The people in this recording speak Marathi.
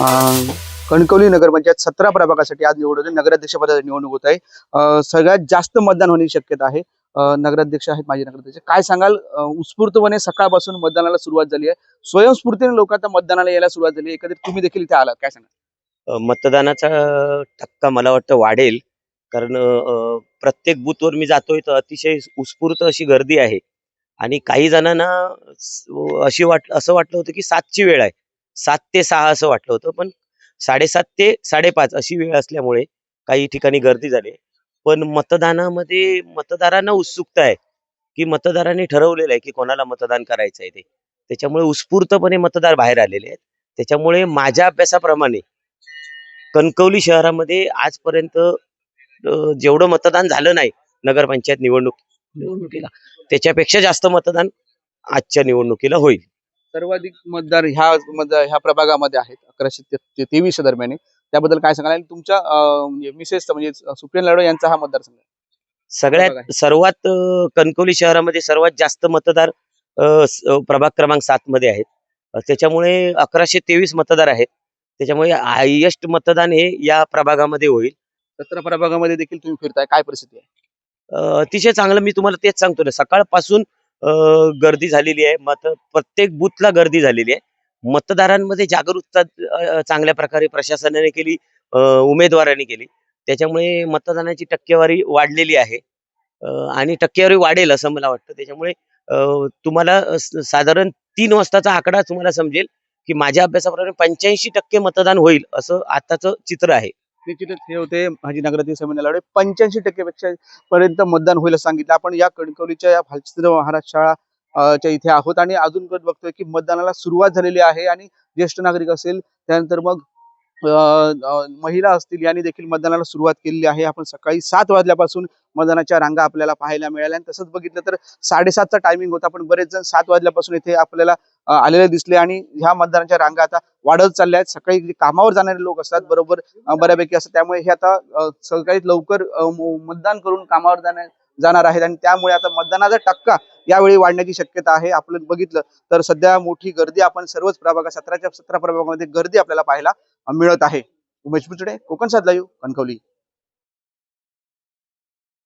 कणकवली नगरपंचायत सतरा प्रभागासाठी आज निवडून नगराध्यक्ष पदाची निवडणूक होत आहे. सगळ्यात जास्त मतदान होण्याची शक्यता आहे. नगराध्यक्ष आहेत माजी नगराध्यक्ष. काय सांगाल? उत्स्फूर्तपणे सकाळपासून मतदानाला सुरुवात झाली आहे. स्वयंस्फूर्तीने लोक आता मतदानाला यायला सुरुवात झाली आहे. एकत्रित तुम्ही देखील इथे आलात. काय सांगा मतदानाचा टक्का मला वाटतं वाढेल. कारण प्रत्येक बूथवर मी जातोय तर अतिशय उत्स्फूर्त अशी गर्दी आहे. आणि काही जणांना अशी वाट असं वाटलं होतं की सातची वेळ आहे. सात ते सहा असं वाटलं होतं पण साडेसात ते साडेपाच अशी वेळ असल्यामुळे काही ठिकाणी गर्दी झाली. पण मतदानामध्ये मतदारांना उत्सुकता आहे की मतदारांनी ठरवलेलं आहे की कोणाला मतदान करायचं आहे ते. त्याच्यामुळे उत्स्फूर्तपणे मतदार बाहेर आलेले आहेत. त्याच्यामुळे माझ्या अभ्यासाप्रमाणे कणकवली शहरामध्ये आजपर्यंत जेवढं मतदान झालं नाही नगरपंचायत निवडणूक निवडणुकीला त्याच्यापेक्षा जास्त मतदान आजच्या निवडणुकीला होईल. सर्वाधिक मतदार ह्या मतदार ह्या प्रभागामध्ये आहेत अकराशे तेवीस दरम्यान. त्याबद्दल काय सांगाल? आणि तुमच्या अं, म्हणजे मिसेस म्हणजे सुप्रिया लाडो यांचा हा मतदारसंघ आहे. सगळ्यात. सर्वात अ, कणकवली शहरामध्ये सर्वात जास्त मतदार अ, स- अ, प्रभाग क्रमांक सात मध्ये आहेत. अ, त्याच्यामुळे अकराशे तेवीस मतदार आहेत. त्याच्यामुळे हायएस्ट मतदान हे या प्रभागामध्ये होईल. सतरा प्रभागामध्ये देखील तुम्ही फिरताय. काय परिस्थिती आहे? अ, अतिशय चांगलं मी तुम्हाला तेच सांगतो ना. सकाळपासून गर्दी झालेली आहे. मत प्रत्येक बूथला गर्दी झालेली आहे. मतदारांमध्ये जागरूकता चांगल्या प्रकारे प्रशासनाने केली उमेदवारांनी केली. त्याच्यामुळे मतदानाची टक्केवारी वाढलेली आहे. आणि टक्केवारी वाढेल असं मला वाटतं. त्याच्यामुळे तुम्हाला साधारण तीन वाजताचा आकडा तुम्हाला समजेल की माझ्या अभ्यासाप्रमाणे पंच्याऐंशी टक्के मतदान होईल असं आताचं चित्र आहे. निश्चितच हे होते माजी नगरातील समीना लाडे पंच्याऐंशी टक्केपेक्षा पर्यंत मतदान होईल सांगितलं. आपण या कणकवलीच्या या भालचंद्र महाराज शाळा च्या इथे आहोत. आणि अजून बघतोय की मतदानाला सुरुवात झालेली आहे. आणि ज्येष्ठ नागरिक असेल त्यानंतर मग महिला असतील यांनी देखील मतदानाला सुरुवात केलेली आहे. आपण सकाळी सात वाजल्यापासून मतदानाच्या रांगा आपल्याला पाहायला मिळाल्या. आणि तसंच बघितलं तर साडेसातचा टायमिंग होता पण बरेच जण सात वाजल्यापासून इथे आपल्याला आलेले दिसले. आणि ह्या मतदानाच्या रांगा आता वाढत चालल्या आहेत. सकाळी कामावर जाणारे लोक असतात बरोबर बऱ्यापैकी असतात. त्यामुळे हे आता सकाळी लवकर मतदान करून कामावर जाण्या जाणार आहेत. आणि त्यामुळे आता मतदानाचा टक्का यावेळी वाढण्याची शक्यता आहे. आपण बघितलं तर सध्या मोठी गर्दी आपण सर्वच प्रभागात सतराच्या सतरा प्रभागामध्ये गर्दी आपल्याला पाहायला मिळत आहे. उमेश बुचडे कोकण साधला कणकवली.